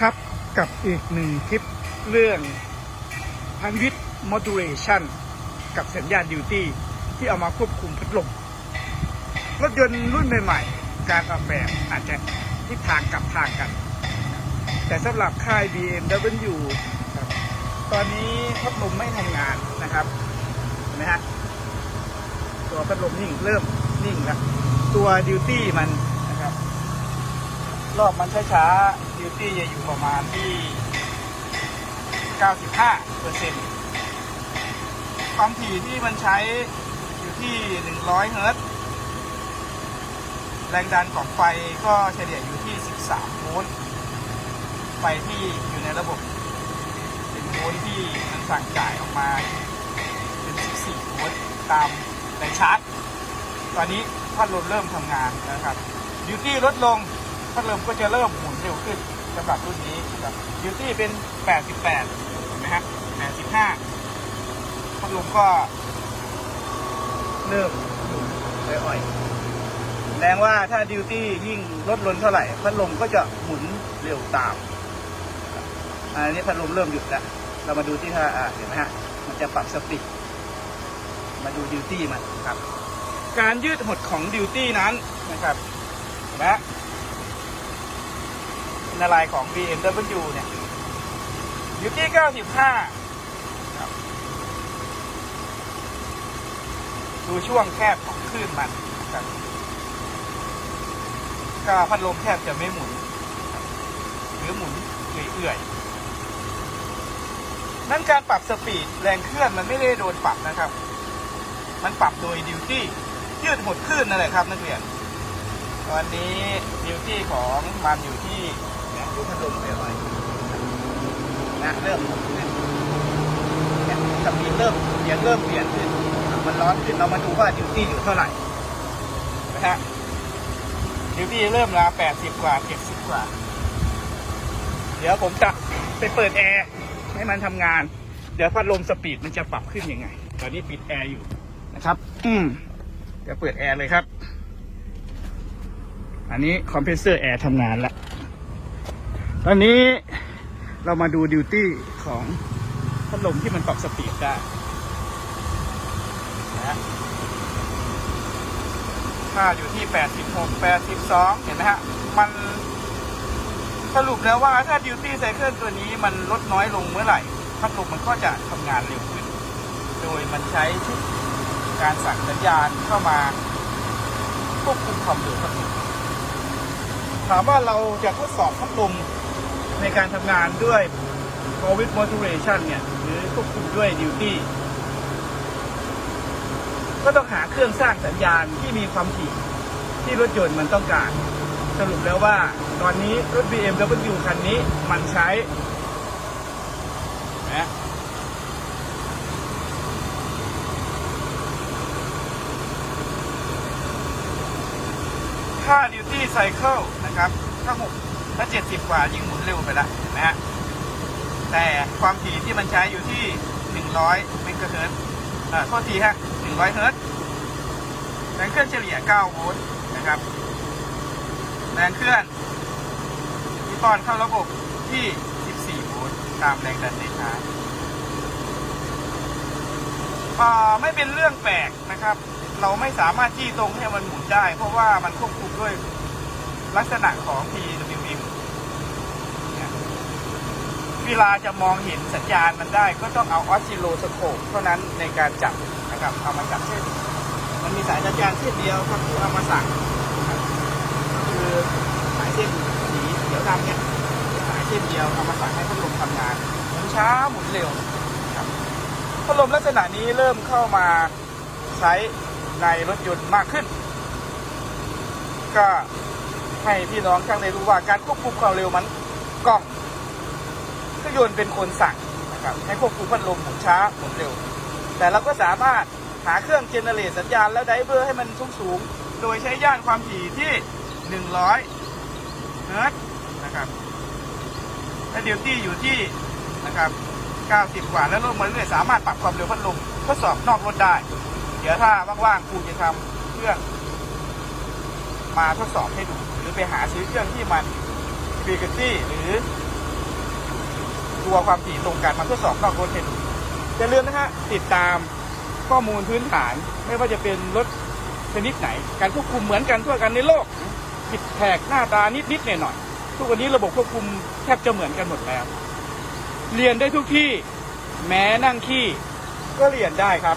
ครับกับอีกหนึ่งคลิปเรื่องพันวิทย์ modulation กับสัญญาณดิวตี้ที่เอามาควบคุมพัดลมรถยนต์รุ่นใหม่ๆ การออกแบบอาจจะทิศทางกลับทางกัน แต่สำหรับค่าย BMW ครับตอนนี้พัดลมไม่ทำงานนะครับเห็นไหมฮะตัวพัดลมนิ่งเริ่มนิ่งแล้วตัวดิวตี้มันนะครับรอบมันช้าๆดิวตี้ อยู่ประมาณที่ 95เปอร์เซ็นต์ความถี่ที่มันใช้อยู่ที่ 100 เฮิรตซ์แรงดันของไฟก็เฉลี่ยอยู่ที่ 13 โวลต์ไฟที่อยู่ในระบบเป็นโวลต์ที่มันสั่งจ่ายออกมาเป็น 14 โวลต์ตามแรงชาร์จ ตอนนี้พัดลมเริ่มทำงานนะครับดิวตี้ลดลงพัดลมก็จะเริ่มหมุนเร็วขึ้น สำหรับรุ่นนี้ครับดิวตี้เป็น 88เห็นไหมฮะ85พัดลมก็เริ่มหมุนอ่อยๆแสดงว่าถ้าดิวตี้ยิ่งลดลงเท่าไหร่ พัดลมก็จะหมุนเร็วตาม อันนี้พัดลมเริ่มหยุดแล้ว เรามาดูที่ท่าเห็นไหมฮะ มันจะปรับสปีด มาดูดิวตี้มันครับ การยืดหดของดิวตี้นั้นนะครับ เห็นไหมฮะ นอะไรของ BMW เนี่ยดิวตี้95ครับดูช่วงแคบของคลื่นมันครับก็พัดลมแทบจะไม่หมุน หรือหมุนเอื่อยๆ นั่นการปรับสปีดแรงเคลื่อนมันไม่ได้โดนปรับนะครับ มันปรับโดยดิวตี้ยืดหดขึ้นนั่นแหละครับนักเรียนตอนนี้ดิวตี้ของมันอยู่ที่ ดูพัดลมไปหน่อยนะเริ่มขึ้นเนี่ยสปีดเริ่มเสียงเริ่มเปลี่ยนขึ้นมันร้อนขึ้นเรามาดูว่าดิวตี้อยู่เท่าไหร่นะฮะดิวตี้เริ่มละแปดสิบกว่าเจ็ดสิบกว่า เดี๋ยวผมจะไปเปิดแอร์ให้มันทำงาน เดี๋ยวพัดลมสปีดมันจะปรับขึ้นยังไง ตอนนี้ปิดแอร์อยู่นะครับ อืมเดี๋ยวเปิดแอร์เลยครับ อันนี้คอมเพรสเซอร์แอร์ทำงานแล้ว ตอนนี้เรามาดูดิวตี้ของพัดลมที่มันปรับสปีดได้นะค่าอยู่ที่ 86 82 เห็นไหมฮะ มันสรุปแล้วว่าถ้าดิวตี้ไซเคิลตัวนี้มันลดน้อยลงเมื่อไหร่ พัดลมมันก็จะทำงานเร็วขึ้น โดยมันใช้การสั่งสัญญาณเข้ามาควบคุมความเร็วพัดลมถามว่าเราจะทดสอบพัดลม ในการทำงานด้วย Power Modulation เนี่ย หรือควบคุมด้วย Duty ก็ต้องหาเครื่องสร้างสัญญาณที่มีความถี่ที่รถยนต์มันต้องการ สรุปแล้วว่า ตอนนี้รถ BMW คันนี้มันใช้นะค่า duty cycle นะครับ ถ้าหก ถ้าเจ็ดสิบกว่ายิ่งหมุนเร็วไปละเห็นไหมฮะแต่ความถี่ที่มันใช้อยู่ที่หนึ่งร้อยเมกะเฮิรตซ์เอ่อโทษทีฮะหนึ่งร้อยเฮิรตซ์แรงเคลื่อนเฉลี่ยเก้าโวลต์นะครับแรงเคลื่อนที่ป้อนเข้าระบบที่สิบสี่โวลต์ตามแรงดันในชาร์จอ่าไม่เป็นเรื่องแปลกนะครับ เราไม่สามารถที่ตรงให้มันหมุนได้ เพราะว่ามันควบคุมด้วยลักษณะของ PW เนี่ย เวลาจะมองเห็นสัญญาณมันได้ ก็ต้องเอาออสซิโลสโคปเท่านั้นในการจับนะครับเอามาจับเส้นมันมีสายสัญญาณเส้นเดียวครับที่เอามาสั่งก็คือสายเส้นสีเขียวดำเนี่ยสายเส้นเดียวเอามาสั่งให้พัดลมทำงานหมุนช้าหมุนเร็วครับพัดลมลักษณะนี้เริ่มเข้ามาใช้ในรถยนต์มากขึ้น ก็ให้พี่น้องช่างได้รู้ว่าการควบคุมความเร็วมันกล้อง เครื่องยนต์เป็นคนสั่งนะครับให้ควบคุมพัดลมหมุนช้าหมุนเร็ว แต่เราก็สามารถหาเครื่องเจเนเรตสัญญาณแล้วไดเวอร์ให้มันสูงสูงโดยใช้ย่านความถี่ที่ 100เฮิร์ตนะครับและดิวตี้อยู่ที่นะครับ90 กว่าแล้วลงมาเรื่อยสามารถปรับความเร็วพัดลมทดสอบนอกรถได้ เดี๋ยวถ้าว่างๆครูจะทำเครื่องมาทดสอบให้ดู หรือไปหาซื้อเครื่องที่มันฟรีกตี้หรือ ตัวความถี่ตรงกันมาทดสอบนอกรถให้ดูอย่าลืมนะฮะติดตามข้อมูลพื้นฐานไม่ว่าจะเป็นรถชนิดไหน การควบคุมเหมือนกันทั่วกันในโลกผิดแผกหน้าตานิดๆหน่อยๆทุกวันนี้ระบบควบคุมแทบจะเหมือนกันหมดแล้ว เรียนได้ทุกที่ แม้นั่งขี้ก็เรียนได้ครับ